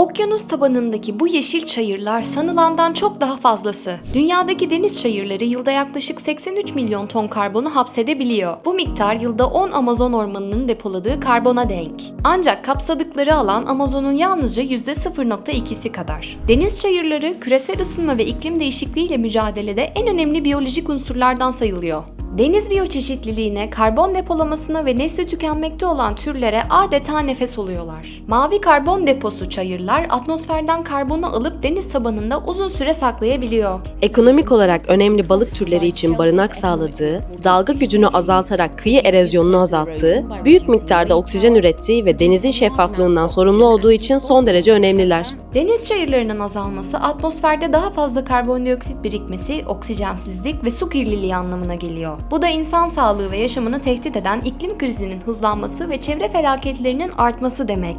Okyanus tabanındaki bu yeşil çayırlar sanılandan çok daha fazlası. Dünyadaki deniz çayırları yılda yaklaşık 83 milyon ton karbonu hapsedebiliyor. Bu miktar yılda 10 Amazon ormanının depoladığı karbona denk. Ancak kapsadıkları alan Amazon'un yalnızca %0.2'si kadar. Deniz çayırları küresel ısınma ve iklim değişikliğiyle mücadelede en önemli biyolojik unsurlardan sayılıyor. Deniz biyoçeşitliliğine, karbon depolamasına ve nesli tükenmekte olan türlere adeta nefes oluyorlar. Mavi karbon deposu çayırlar atmosferden karbonu alıp deniz tabanında uzun süre saklayabiliyor. Ekonomik olarak önemli balık türleri için barınak sağladığı, dalga gücünü azaltarak kıyı erozyonunu azalttığı, büyük miktarda oksijen ürettiği ve denizin şeffaflığından sorumlu olduğu için son derece önemliler. Deniz çayırlarının azalması atmosferde daha fazla karbondioksit birikmesi, oksijensizlik ve su kirliliği anlamına geliyor. Bu da insan sağlığı ve yaşamını tehdit eden iklim krizinin hızlanması ve çevre felaketlerinin artması demek.